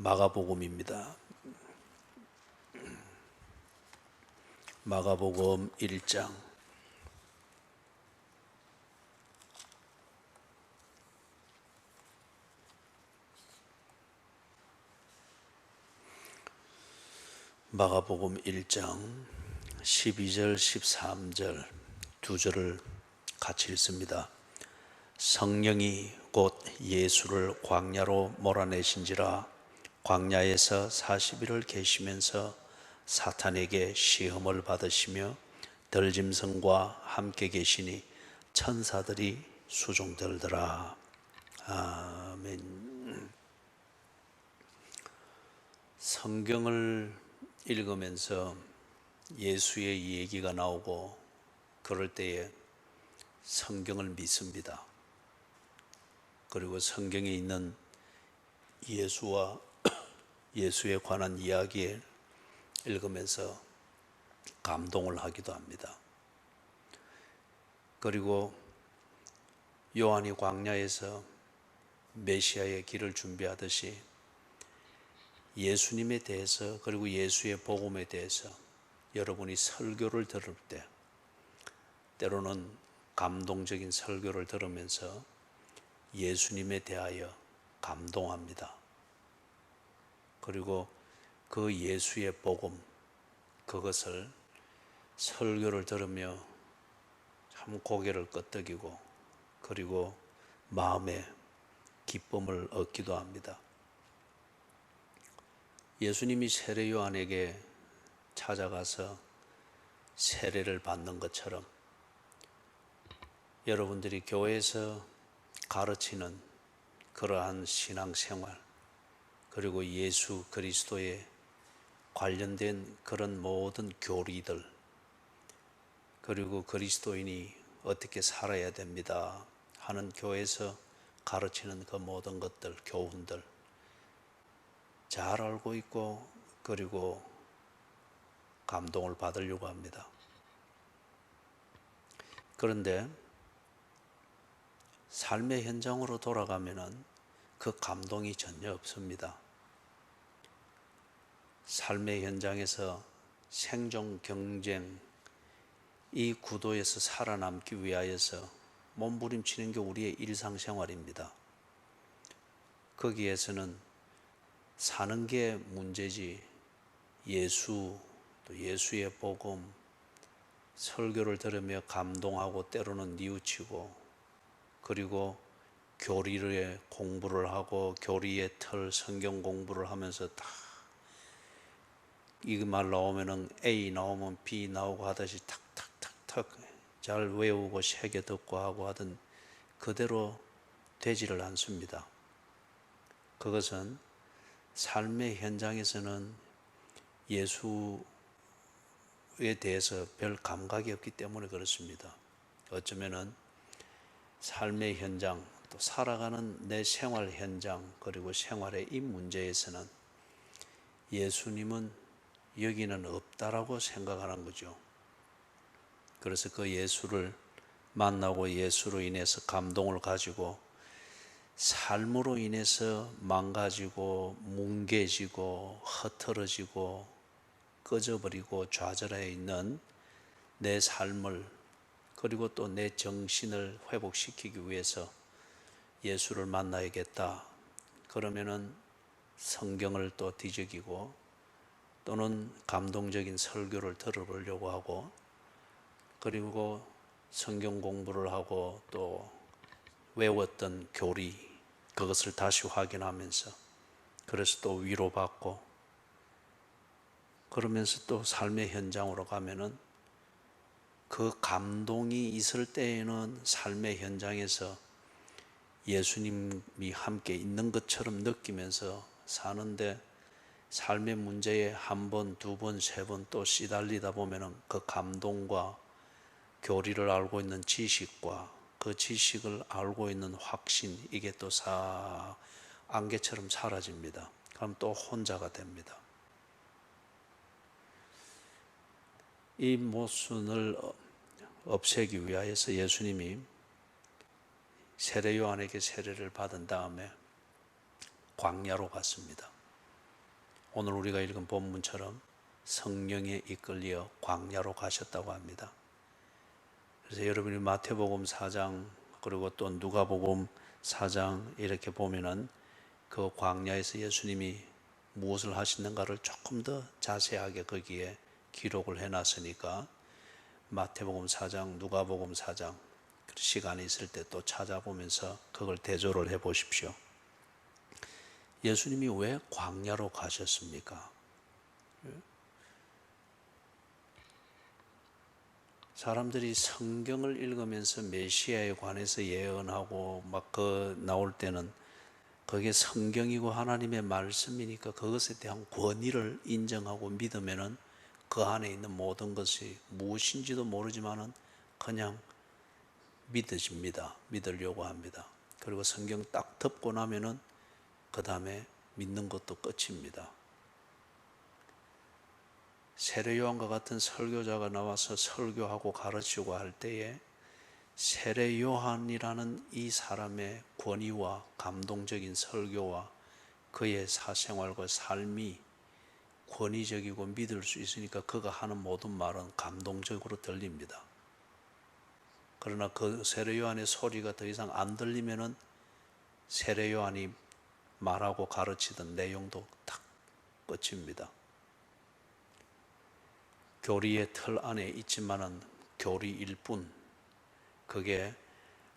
마가복음입니다. 마가복음 1장 마가복음 1장 12절 13절 두 절을 같이 읽습니다. 성령이 곧 예수를 광야로 몰아내신지라 광야에서 40일을 계시면서 사탄에게 시험을 받으시며 덜짐승과 함께 계시니 천사들이 수종들더라. 아멘. 성경을 읽으면서 예수의 이 얘기가 나오고 그럴 때에 성경을 믿습니다. 그리고 성경에 있는 예수와 예수에 관한 이야기를 읽으면서 감동을 하기도 합니다. 그리고 요한이 광야에서 메시아의 길을 준비하듯이 예수님에 대해서 그리고 예수의 복음에 대해서 여러분이 설교를 들을 때 때로는 감동적인 설교를 들으면서 예수님에 대하여 감동합니다. 그리고 그 예수의 복음 그것을 설교를 들으며 참 고개를 끄덕이고 그리고 마음에 기쁨을 얻기도 합니다. 예수님이 세례 요한에게 찾아가서 세례를 받는 것처럼 여러분들이 교회에서 가르치는 그러한 신앙 생활 그리고 예수 그리스도에 관련된 그런 모든 교리들 그리고 그리스도인이 어떻게 살아야 됩니다 하는 교회에서 가르치는 그 모든 것들 교훈들 잘 알고 있고 그리고 감동을 받으려고 합니다. 그런데 삶의 현장으로 돌아가면은 그 감동이 전혀 없습니다. 삶의 현장에서 생존 경쟁 이 구도에서 살아남기 위하여서 몸부림치는 게 우리의 일상생활입니다. 거기에서는 사는 게 문제지 예수 또 예수의 복음 설교를 들으며 감동하고 때로는 뉘우치고 그리고 교리의 공부를 하고 교리의 틀 성경 공부를 하면서 다 이 말 나오면은 A 나오면 B 나오고 하듯이 탁탁탁탁 잘 외우고 새겨 듣고 하고 하던 그대로 되지를 않습니다. 그것은 삶의 현장에서는 예수에 대해서 별 감각이 없기 때문에 그렇습니다. 어쩌면은 삶의 현장, 또 살아가는 내 생활 현장, 그리고 생활의 이 문제에서는 예수님은 여기는 없다라고 생각하는 거죠. 그래서 그 예수를 만나고 예수로 인해서 감동을 가지고 삶으로 인해서 망가지고 뭉개지고 흩어지고 꺼져버리고 좌절해 있는 내 삶을 그리고 또 내 정신을 회복시키기 위해서 예수를 만나야겠다. 그러면은 성경을 또 뒤적이고 또는 감동적인 설교를 들어보려고 하고 그리고 성경 공부를 하고 또 외웠던 교리 그것을 다시 확인하면서 그래서 또 위로받고 그러면서 또 삶의 현장으로 가면은 그 감동이 있을 때에는 삶의 현장에서 예수님이 함께 있는 것처럼 느끼면서 사는데 삶의 문제에 한 번, 두 번, 세 번 또 시달리다 보면은 그 감동과 교리를 알고 있는 지식과 그 지식을 알고 있는 확신 이게 또 사 안개처럼 사라집니다. 그럼 또 혼자가 됩니다. 이 모순을 없애기 위하여서 예수님이 세례 요한에게 세례를 받은 다음에 광야로 갔습니다. 오늘 우리가 읽은 본문처럼 성령에 이끌려 광야로 가셨다고 합니다. 그래서 여러분이 마태복음 4장 그리고 또 누가복음 4장 이렇게 보면은 그 광야에서 예수님이 무엇을 하시는가를 조금 더 자세하게 거기에 기록을 해 놨으니까 마태복음 4장, 누가복음 4장 시간이 있을 때 또 찾아보면서 그걸 대조를 해 보십시오. 예수님이 왜 광야로 가셨습니까? 사람들이 성경을 읽으면서 메시아에 관해서 예언하고 막 그 나올 때는 그게 성경이고 하나님의 말씀이니까 그것에 대한 권위를 인정하고 믿으면은 그 안에 있는 모든 것이 무엇인지도 모르지만은 그냥 믿어집니다. 믿으려고 합니다. 그리고 성경 딱 덮고 나면은 그 다음에 믿는 것도 끝입니다. 세례 요한과 같은 설교자가 나와서 설교하고 가르치고 할 때에 세례 요한이라는 이 사람의 권위와 감동적인 설교와 그의 사생활과 삶이 권위적이고 믿을 수 있으니까 그가 하는 모든 말은 감동적으로 들립니다. 그러나 그 세례 요한의 소리가 더 이상 안 들리면은 세례 요한이 말하고 가르치던 내용도 딱 끝입니다. 교리의 틀 안에 있지만은 교리일 뿐 그게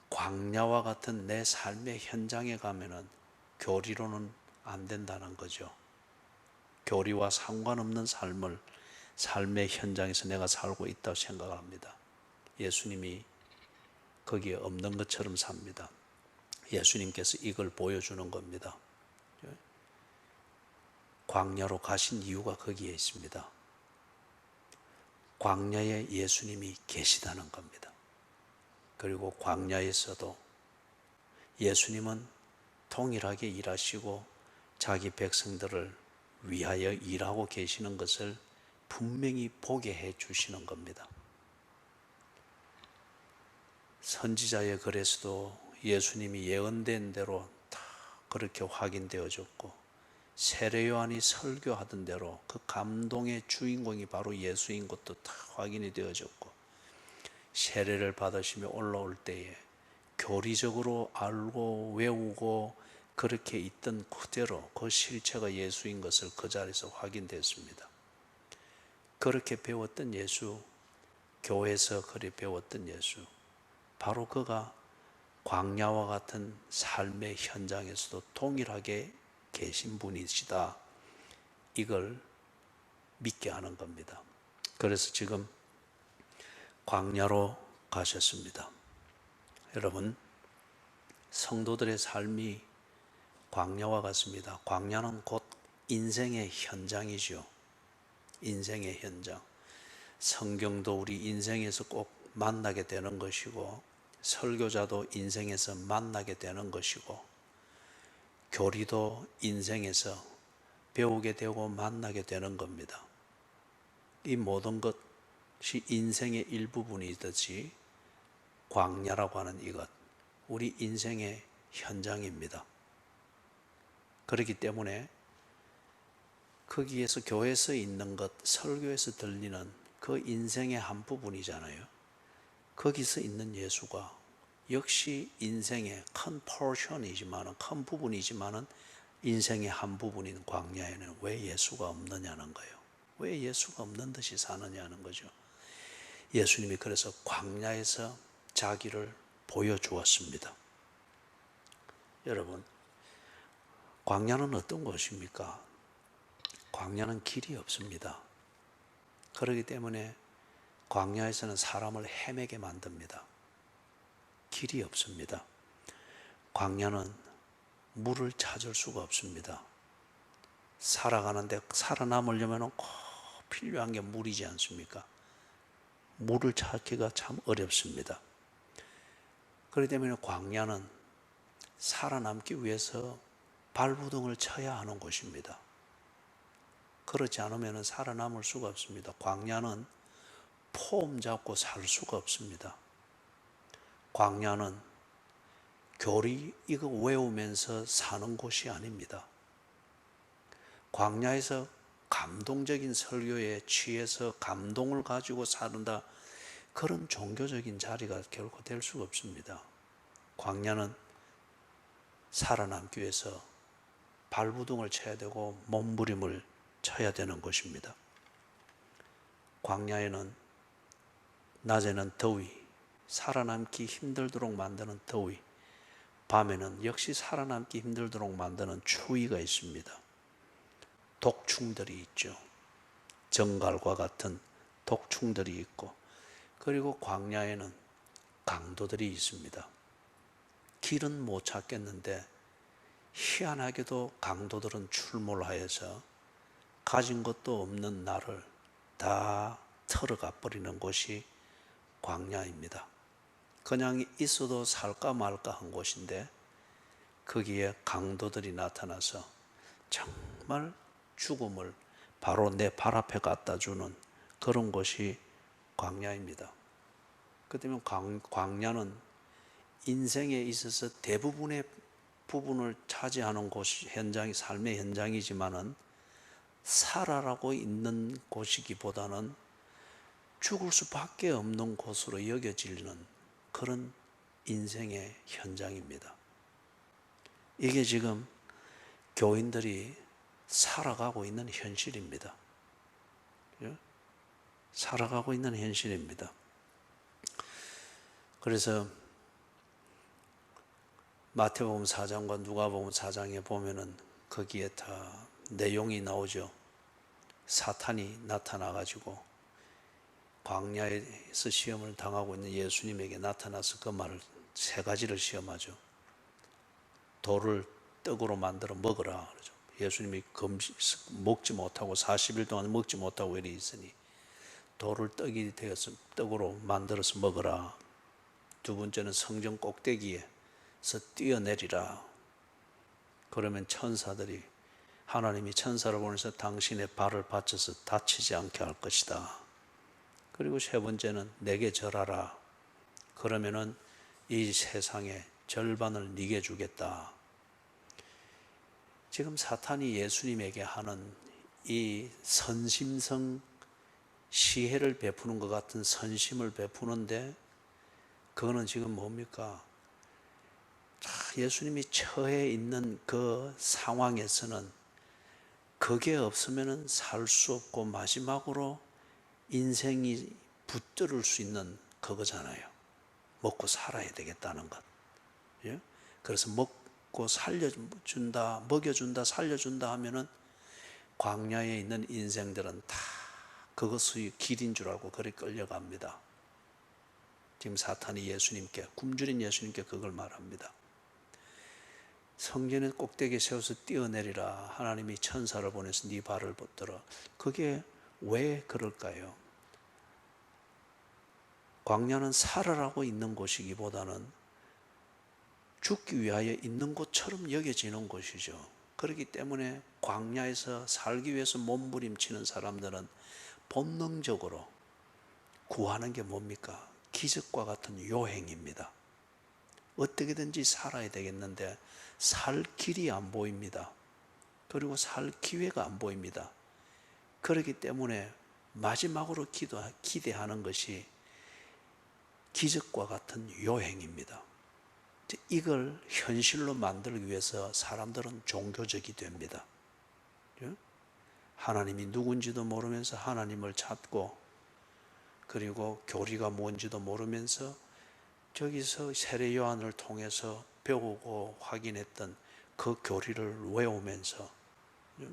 광야와 같은 내 삶의 현장에 가면은 교리로는 안 된다는 거죠. 교리와 상관없는 삶을 삶의 현장에서 내가 살고 있다고 생각합니다. 예수님이 거기에 없는 것처럼 삽니다. 예수님께서 이걸 보여주는 겁니다. 광야로 가신 이유가 거기에 있습니다. 광야에 예수님이 계시다는 겁니다. 그리고 광야에서도 예수님은 동일하게 일하시고 자기 백성들을 위하여 일하고 계시는 것을 분명히 보게 해 주시는 겁니다. 선지자의 글에서도 예수님이 예언된 대로 다 그렇게 확인되어졌고 세례 요한이 설교하던 대로 그 감동의 주인공이 바로 예수인 것도 다 확인이 되어졌고 세례를 받으시며 올라올 때에 교리적으로 알고 외우고 그렇게 있던 그대로 그 실체가 예수인 것을 그 자리에서 확인됐습니다. 그렇게 배웠던 예수, 교회에서 그리 배웠던 예수, 바로 그가 광야와 같은 삶의 현장에서도 동일하게 계신 분이시다. 이걸 믿게 하는 겁니다. 그래서 지금 광야로 가셨습니다. 여러분, 성도들의 삶이 광야와 같습니다. 광야는 곧 인생의 현장이죠. 인생의 현장. 성경도 우리 인생에서 꼭 만나게 되는 것이고, 설교자도 인생에서 만나게 되는 것이고, 교리도 인생에서 배우게 되고 만나게 되는 겁니다. 이 모든 것, 것이 인생의 일부분이듯이 광야라고 하는 이것, 우리 인생의 현장입니다. 그렇기 때문에 거기에서 교회에서 있는 것, 설교에서 들리는 그 인생의 한 부분이잖아요. 거기서 있는 예수가 역시 인생의 큰 포션이지만 큰 부분이지만은 인생의 한 부분인 광야에는 왜 예수가 없느냐는 거예요. 왜 예수가 없는 듯이 사느냐는 거죠. 예수님이 그래서 광야에서 자기를 보여주었습니다. 여러분, 광야는 어떤 곳입니까? 광야는 길이 없습니다. 그렇기 때문에 광야에서는 사람을 헤매게 만듭니다. 길이 없습니다. 광야는 물을 찾을 수가 없습니다. 살아가는데 살아남으려면 꼭 필요한 게 물이지 않습니까? 물을 찾기가 참 어렵습니다. 그렇기 때문에 광야는 살아남기 위해서 발부둥을 쳐야 하는 곳입니다. 그렇지 않으면 살아남을 수가 없습니다. 광야는 폼 잡고 살 수가 없습니다. 광야는 교리 이거 외우면서 사는 곳이 아닙니다. 광야에서 감동적인 설교에 취해서 감동을 가지고 사는다. 그런 종교적인 자리가 결코 될 수가 없습니다. 광야는 살아남기 위해서 발부둥을 쳐야 되고 몸부림을 쳐야 되는 것입니다. 광야에는 낮에는 더위, 살아남기 힘들도록 만드는 더위, 밤에는 역시 살아남기 힘들도록 만드는 추위가 있습니다. 독충들이 있죠. 정갈과 같은 독충들이 있고, 그리고 광야에는 강도들이 있습니다. 길은 못 찾겠는데, 희한하게도 강도들은 출몰하여서 가진 것도 없는 나를 다 털어가 버리는 곳이 광야입니다. 그냥 있어도 살까 말까 한 곳인데 거기에 강도들이 나타나서 정말 죽음을 바로 내 발 앞에 갖다 주는 그런 곳이 광야입니다. 그 때문에 광야는 인생에 있어서 대부분의 부분을 차지하는 곳이 현장이 삶의 현장이지만은 살아라고 있는 곳이기보다는 죽을 수밖에 없는 곳으로 여겨지는 그런 인생의 현장입니다. 이게 지금 교인들이 살아가고 있는 현실입니다. 예? 살아가고 있는 현실입니다. 그래서 마태복음 4장과 누가복음 4장에 보면은 거기에 다 내용이 나오죠. 사탄이 나타나 가지고 광야에서 시험을 당하고 있는 예수님에게 나타나서 그 말을 세 가지를 시험하죠. 돌을 떡으로 만들어 먹으라 그러죠. 예수님이 금식 먹지 못하고 40일 동안 먹지 못하고 이리 있으니 돌을 떡이 되어서 떡으로 만들어서 먹으라. 두 번째는 성전 꼭대기에서 뛰어내리라. 그러면 천사들이 하나님이 천사를 보내서 당신의 발을 받쳐서 다치지 않게 할 것이다. 그리고 세 번째는 내게 절하라. 그러면은 이 세상의 절반을 네게 주겠다. 지금 사탄이 예수님에게 하는 이 선심성 시혜를 베푸는 것 같은 선심을 베푸는데 그거는 지금 뭡니까? 예수님이 처해 있는 그 상황에서는 그게 없으면 살 수 없고 마지막으로 인생이 붙들을 수 있는 그거잖아요. 먹고 살아야 되겠다는 것. 예? 그래서 먹고 살려준다, 먹여준다, 살려준다 하면은 광야에 있는 인생들은 다 그것의 길인 줄 알고 그리 끌려갑니다. 지금 사탄이 예수님께, 굶주린 예수님께 그걸 말합니다. 성전의 꼭대기에 세워서 뛰어내리라. 하나님이 천사를 보내서 네 발을 붙들어. 그게 왜 그럴까요? 광야는 살아라고 있는 곳이기보다는 죽기 위하여 있는 곳처럼 여겨지는 곳이죠. 그렇기 때문에 광야에서 살기 위해서 몸부림치는 사람들은 본능적으로 구하는 게 뭡니까? 기적과 같은 요행입니다. 어떻게든지 살아야 되겠는데 살 길이 안 보입니다. 그리고 살 기회가 안 보입니다. 그렇기 때문에 마지막으로 기도, 기대하는 것이 기적과 같은 요행입니다. 이걸 현실로 만들기 위해서 사람들은 종교적이 됩니다. 예? 하나님이 누군지도 모르면서 하나님을 찾고 그리고 교리가 뭔지도 모르면서 저기서 세례 요한을 통해서 배우고 확인했던 그 교리를 외우면서 예?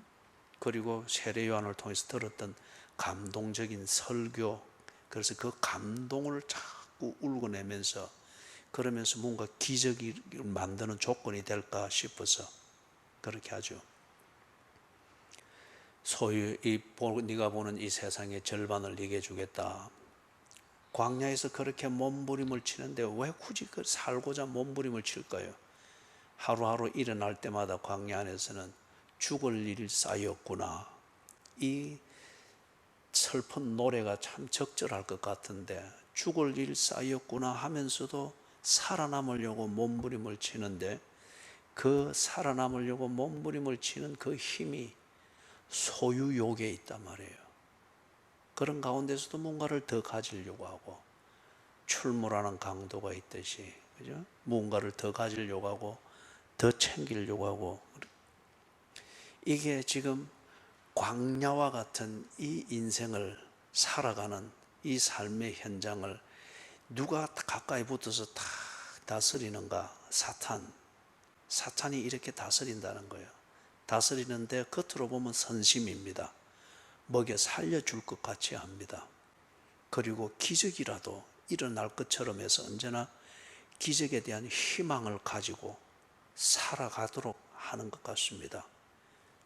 그리고 세례 요한을 통해서 들었던 감동적인 설교 그래서 그 감동을 참 울고 내면서 그러면서 뭔가 기적이 만드는 조건이 될까 싶어서 그렇게 하죠. 소유 이 네가 보는 이 세상의 절반을 네게 주겠다. 광야에서 그렇게 몸부림을 치는데 왜 굳이 그 살고자 몸부림을 칠까요? 하루하루 일어날 때마다 광야 안에서는 죽을 일이 쌓였구나. 이 슬픈 노래가 참 적절할 것 같은데 죽을 일 쌓였구나 하면서도 살아남으려고 몸부림을 치는데 그 살아남으려고 몸부림을 치는 그 힘이 소유욕에 있단 말이에요. 그런 가운데서도 뭔가를 더 가지려고 하고 출몰하는 강도가 있듯이 그죠? 뭔가를 더 가지려고 하고 더 챙기려고 하고 이게 지금 광야와 같은 이 인생을 살아가는 이 삶의 현장을 누가 가까이 붙어서 다 다스리는가? 사탄. 사탄이 이렇게 다스린다는 거예요. 다스리는데 겉으로 보면 선심입니다. 먹여 살려줄 것 같이 합니다. 그리고 기적이라도 일어날 것처럼 해서 언제나 기적에 대한 희망을 가지고 살아가도록 하는 것 같습니다.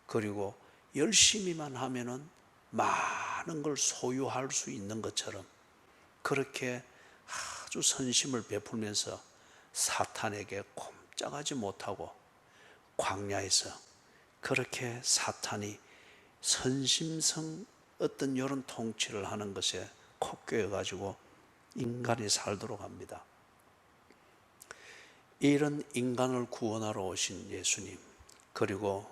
그리고 열심히만 하면은 많은 걸 소유할 수 있는 것처럼 그렇게 아주 선심을 베풀면서 사탄에게 꼼짝하지 못하고 광야에서 그렇게 사탄이 선심성 어떤 이런 통치를 하는 것에 콕꿰어 가지고 인간이 살도록 합니다. 이런 인간을 구원하러 오신 예수님 그리고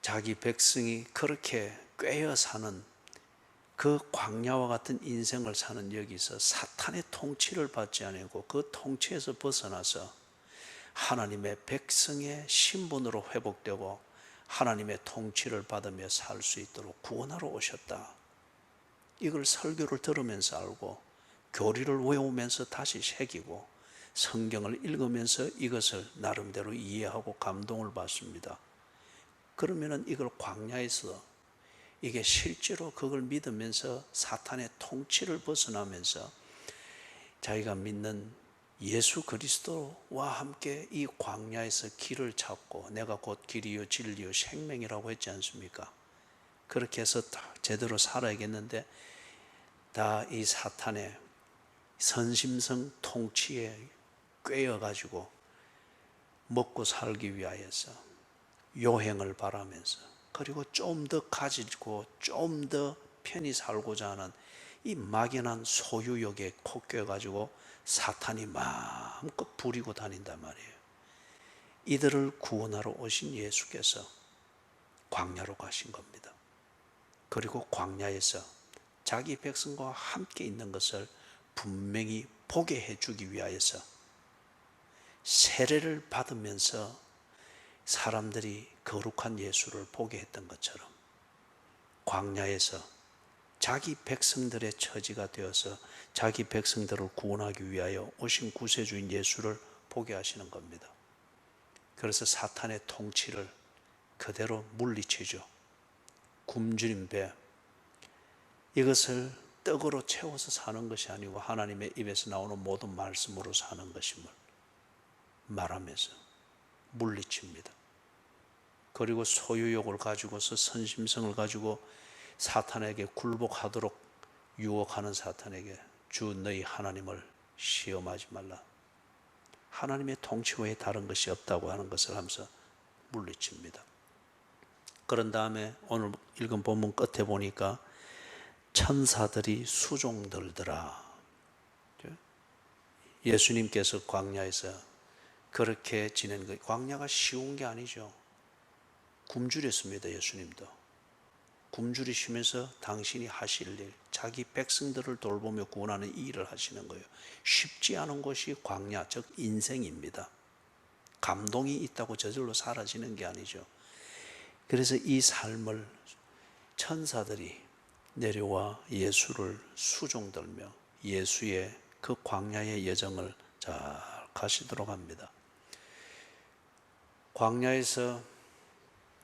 자기 백성이 그렇게 꿰어 사는 그 광야와 같은 인생을 사는 여기서 사탄의 통치를 받지 않고 그 통치에서 벗어나서 하나님의 백성의 신분으로 회복되고 하나님의 통치를 받으며 살 수 있도록 구원하러 오셨다. 이걸 설교를 들으면서 알고 교리를 외우면서 다시 새기고 성경을 읽으면서 이것을 나름대로 이해하고 감동을 받습니다. 그러면은 이걸 광야에서 이게 실제로 그걸 믿으면서 사탄의 통치를 벗어나면서 자기가 믿는 예수 그리스도와 함께 이 광야에서 길을 찾고 내가 곧 길이요 진리요 생명이라고 했지 않습니까? 그렇게 해서 다 제대로 살아야겠는데 다 이 사탄의 선심성 통치에 꿰어 가지고 먹고 살기 위하여서 요행을 바라면서 그리고 좀 더 가지고 좀 더 편히 살고자 하는 이 막연한 소유욕에 콕껴 가지고 사탄이 마음껏 부리고 다닌단 말이에요. 이들을 구원하러 오신 예수께서 광야로 가신 겁니다. 그리고 광야에서 자기 백성과 함께 있는 것을 분명히 보게 해주기 위하여서 세례를 받으면서 사람들이 거룩한 예수를 보게 했던 것처럼 광야에서 자기 백성들의 처지가 되어서 자기 백성들을 구원하기 위하여 오신 구세주인 예수를 보게 하시는 겁니다. 그래서 사탄의 통치를 그대로 물리치죠. 굶주린 배. 이것을 떡으로 채워서 사는 것이 아니고 하나님의 입에서 나오는 모든 말씀으로 사는 것임을 말하면서 물리칩니다. 그리고 소유욕을 가지고서 선심성을 가지고 사탄에게 굴복하도록 유혹하는 사탄에게 주 너희 하나님을 시험하지 말라. 하나님의 통치 외에 다른 것이 없다고 하는 것을 하면서 물리칩니다. 그런 다음에 오늘 읽은 본문 끝에 보니까 천사들이 수종들더라. 예수님께서 광야에서 그렇게 지낸 것, 광야가 쉬운 게 아니죠. 굶주렸습니다. 예수님도. 굶주리시면서 당신이 하실 일, 자기 백성들을 돌보며 구원하는 이 일을 하시는 거예요. 쉽지 않은 것이 광야, 즉 인생입니다. 감동이 있다고 저절로 사라지는 게 아니죠. 그래서 이 삶을 천사들이 내려와 예수를 수종들며 예수의 그 광야의 여정을 잘 가시도록 합니다. 광야에서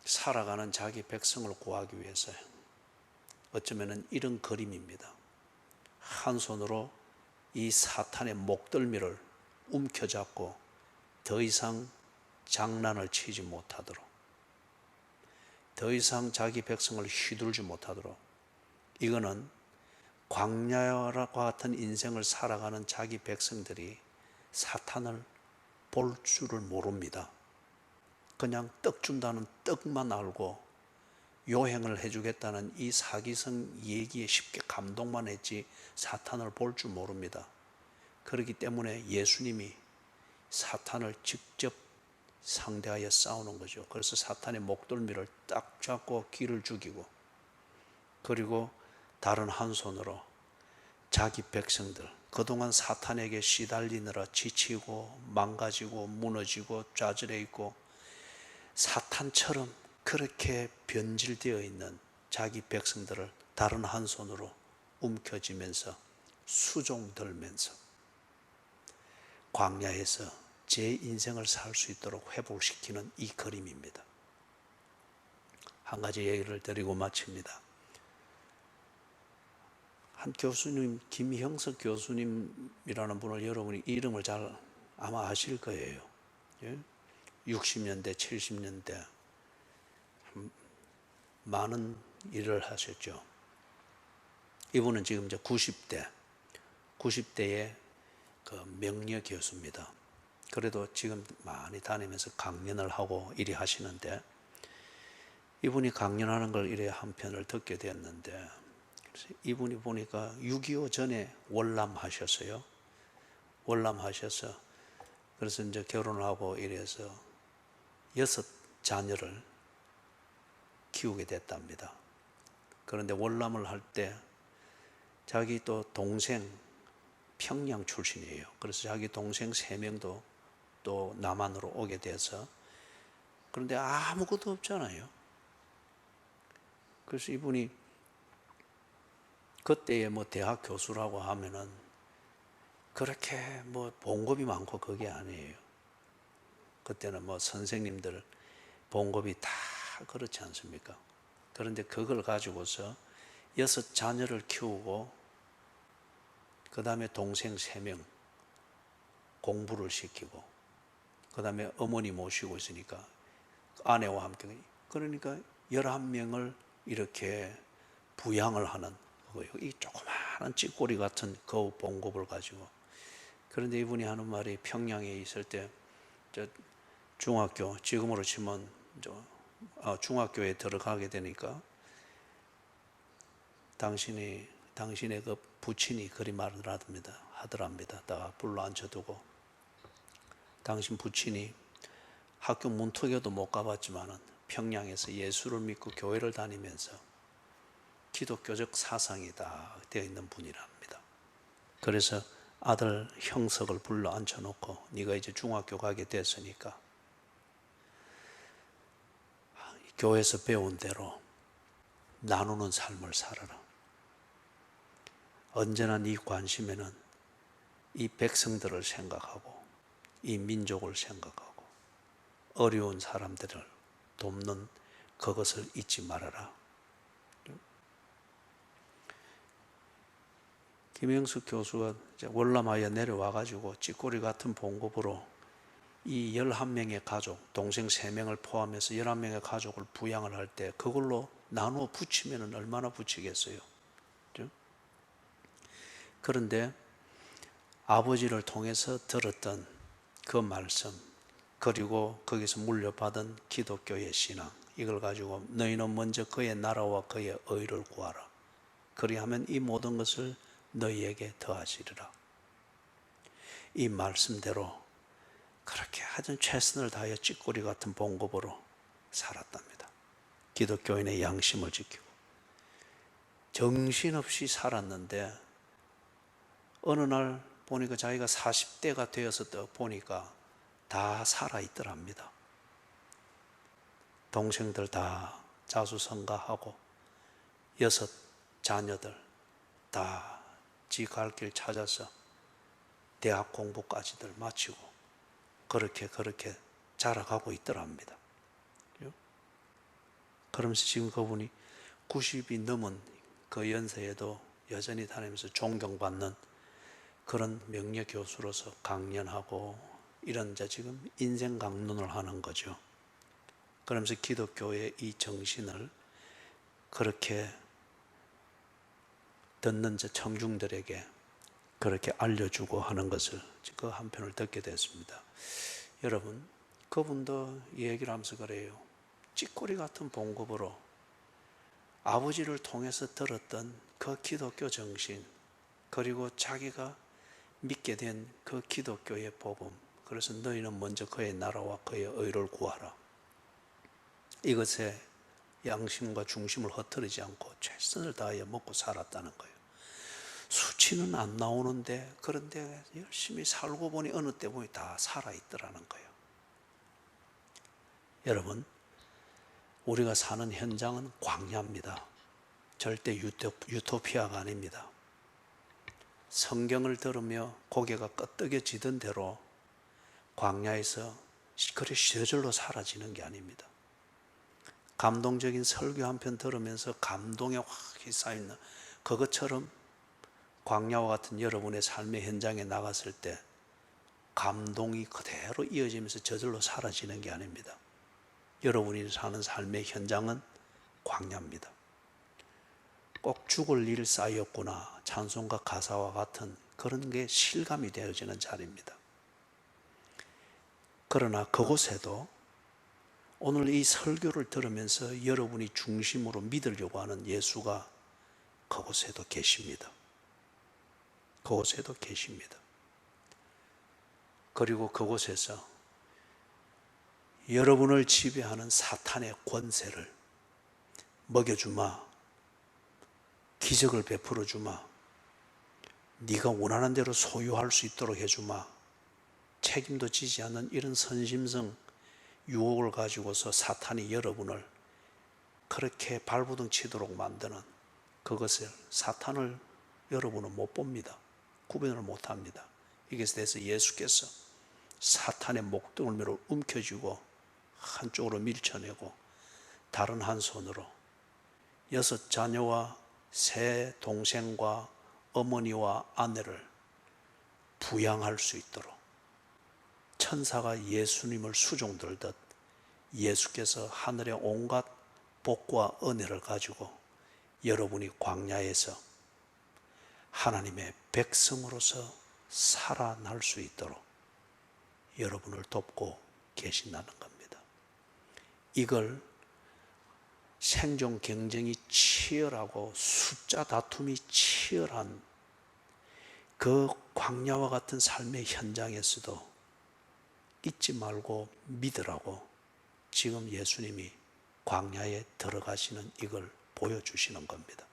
살아가는 자기 백성을 구하기 위해서 어쩌면 이런 그림입니다. 한 손으로 이 사탄의 목덜미를 움켜잡고 더 이상 장난을 치지 못하도록 더 이상 자기 백성을 휘둘지 못하도록 이거는 광야와 같은 인생을 살아가는 자기 백성들이 사탄을 볼 줄을 모릅니다. 그냥 떡 준다는 떡만 알고 요행을 해주겠다는 이 사기성 얘기에 쉽게 감동만 했지 사탄을 볼 줄 모릅니다. 그렇기 때문에 예수님이 사탄을 직접 상대하여 싸우는 거죠. 그래서 사탄의 목덜미를 딱 잡고 기를 죽이고 그리고 다른 한 손으로 자기 백성들 그동안 사탄에게 시달리느라 지치고 망가지고 무너지고 좌절해 있고 사탄처럼 그렇게 변질되어 있는 자기 백성들을 다른 한 손으로 움켜쥐면서 수종 들면서 광야에서 제 인생을 살 수 있도록 회복시키는 이 그림입니다. 한 가지 얘기를 드리고 마칩니다. 한 교수님, 김형석 교수님이라는 분을 여러분이 이름을 잘 아마 아실 거예요. 예? 60년대, 70년대 많은 일을 하셨죠. 이분은 지금 이제 90대, 90대의 그 명예 교수입니다. 그래도 지금 많이 다니면서 강연을 하고 이리 하시는데 이분이 강연하는 걸 이래 한 편을 듣게 되었는데 이분이 보니까 6.25 전에 월남하셨어요. 월남하셔서 그래서 이제 결혼을 하고 이래서 여섯 자녀를 키우게 됐답니다. 그런데 월남을 할 때 자기 또 동생 평양 출신이에요. 그래서 자기 동생 세 명도 또 남한으로 오게 돼서 그런데 아무것도 없잖아요. 그래서 이분이 그때에 뭐 대학 교수라고 하면은 그렇게 뭐 봉급이 많고 그게 아니에요. 그때는 뭐 선생님들 봉급이 다 그렇지 않습니까? 그런데 그걸 가지고서 여섯 자녀를 키우고 그 다음에 동생 세 명 공부를 시키고 그 다음에 어머니 모시고 있으니까 아내와 함께 그러니까 열한 명을 이렇게 부양을 하는. 이 조그마한 찌꼬리 같은 그 봉급을 가지고 그런데 이분이 하는 말이 평양에 있을 때 저 중학교 지금으로 치면 저 아, 중학교에 들어가게 되니까 당신이 당신의 그 부친이 그리 말을 하답니다. 하더랍니다. 다 불러 앉혀두고 당신 부친이 학교 문턱에도 못 가봤지만은 평양에서 예수를 믿고 교회를 다니면서 기독교적 사상이 다 되어 있는 분이랍니다. 그래서 아들 형석을 불러 앉혀놓고 네가 이제 중학교 가게 됐으니까 교회에서 배운 대로 나누는 삶을 살아라. 언제나 네 관심에는 이 백성들을 생각하고 이 민족을 생각하고 어려운 사람들을 돕는 그것을 잊지 말아라. 김영숙 교수가 월남하여 내려와 가지고 찌꼬리 같은 봉급으로 이 11명의 가족, 동생 3명을 포함해서 11명의 가족을 부양을 할 때 그걸로 나누어 붙이면 얼마나 붙이겠어요? 그런데 아버지를 통해서 들었던 그 말씀, 그리고 거기서 물려받은 기독교의 신앙, 이걸 가지고 너희는 먼저 그의 나라와 그의 의를 구하라. 그리하면 이 모든 것을 너희에게 더하시리라. 이 말씀대로 그렇게 하던 최선을 다하여 찌꼬리 같은 봉급으로 살았답니다. 기독교인의 양심을 지키고 정신없이 살았는데 어느 날 보니까 자기가 40대가 되어서 또 보니까 다 살아있더랍니다. 동생들 다 자수성가하고 여섯 자녀들 다 지 갈 길 찾아서 대학 공부까지들 마치고 그렇게 그렇게 자라가고 있더랍니다. 그러면서 지금 그분이 90이 넘은 그 연세에도 여전히 다니면서 존경받는 그런 명예 교수로서 강연하고 이런 자 지금 인생 강론을 하는 거죠. 그러면서 기독교의 이 정신을 그렇게 듣는 자 청중들에게 그렇게 알려주고 하는 것을 그 한편을 듣게 됐습니다. 여러분, 그분도 이 얘기를 하면서 그래요. 찌꼬리 같은 봉급으로 아버지를 통해서 들었던 그 기독교 정신, 그리고 자기가 믿게 된 그 기독교의 복음, 그래서 너희는 먼저 그의 나라와 그의 의를 구하라. 이것에 양심과 중심을 흩어지지 않고 최선을 다하여 먹고 살았다는 거예요. 수치는 안 나오는데 그런데 열심히 살고 보니 어느 때 보니 다 살아있더라는 거예요. 여러분, 우리가 사는 현장은 광야입니다. 절대 유토, 유토피아가 아닙니다. 성경을 들으며 고개가 끄덕여지던 대로 광야에서 그래 저절로 사라지는 게 아닙니다. 감동적인 설교 한 편 들으면서 감동에 확 휩싸이는 그것처럼 광야와 같은 여러분의 삶의 현장에 나갔을 때 감동이 그대로 이어지면서 저절로 사라지는 게 아닙니다. 여러분이 사는 삶의 현장은 광야입니다. 꼭 죽을 일 쌓였구나 찬송가 가사와 같은 그런 게 실감이 되어지는 자리입니다. 그러나 그곳에도 오늘 이 설교를 들으면서 여러분이 중심으로 믿으려고 하는 예수가 그곳에도 계십니다. 그곳에도 계십니다. 그리고 그곳에서 여러분을 지배하는 사탄의 권세를 먹여주마, 기적을 베풀어 주마, 네가 원하는 대로 소유할 수 있도록 해주마, 책임도 지지 않는 이런 선심성 유혹을 가지고서 사탄이 여러분을 그렇게 발부둥 치도록 만드는 그것을 사탄을 여러분은 못 봅니다. 구별을 못 합니다. 이것에 대해서 예수께서 사탄의 목동을 움켜쥐고 한쪽으로 밀쳐내고 다른 한 손으로 여섯 자녀와 세 동생과 어머니와 아내를 부양할 수 있도록 천사가 예수님을 수종들듯 예수께서 하늘의 온갖 복과 은혜를 가지고 여러분이 광야에서 하나님의 백성으로서 살아날 수 있도록 여러분을 돕고 계신다는 겁니다. 이걸 생존 경쟁이 치열하고 숫자 다툼이 치열한 그 광야와 같은 삶의 현장에서도 잊지 말고 믿으라고 지금 예수님이 광야에 들어가시는 이걸 보여주시는 겁니다.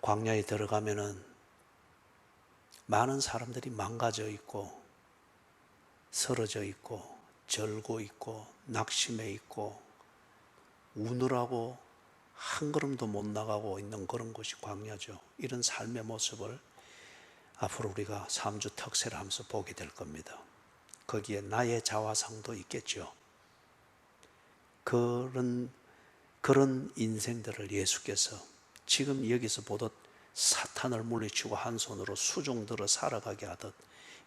광야에 들어가면은 많은 사람들이 망가져 있고 쓰러져 있고 절고 있고 낙심해 있고 우느라고 한 걸음도 못 나가고 있는 그런 곳이 광야죠. 이런 삶의 모습을 앞으로 우리가 3주 특세를 하면서 보게 될 겁니다. 거기에 나의 자화상도 있겠죠. 그런, 그런 인생들을 예수께서 지금 여기서 보듯 사탄을 물리치고 한 손으로 수종 들어 살아가게 하듯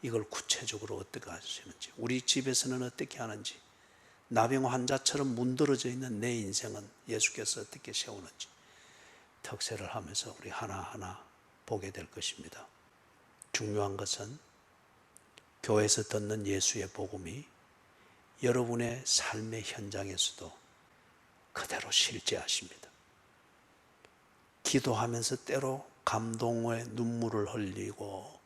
이걸 구체적으로 어떻게 하시는지, 우리 집에서는 어떻게 하는지, 나병 환자처럼 문드러져 있는 내 인생은 예수께서 어떻게 세우는지 특세를 하면서 우리 하나하나 보게 될 것입니다. 중요한 것은 교회에서 듣는 예수의 복음이 여러분의 삶의 현장에서도 그대로 실제하십니다. 기도하면서 때로 감동의 눈물을 흘리고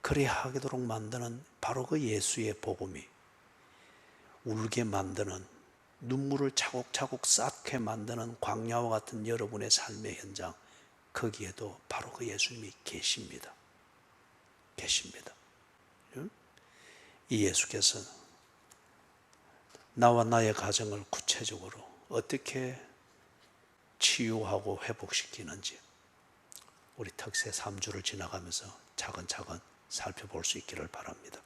그리 하도록 만드는 바로 그 예수의 복음이 울게 만드는 눈물을 차곡차곡 쌓게 만드는 광야와 같은 여러분의 삶의 현장 거기에도 바로 그 예수님이 계십니다. 계십니다. 이 예수께서 나와 나의 가정을 구체적으로 어떻게 치유하고 회복시키는지 우리 특세 3주를 지나가면서 차근차근 살펴볼 수 있기를 바랍니다.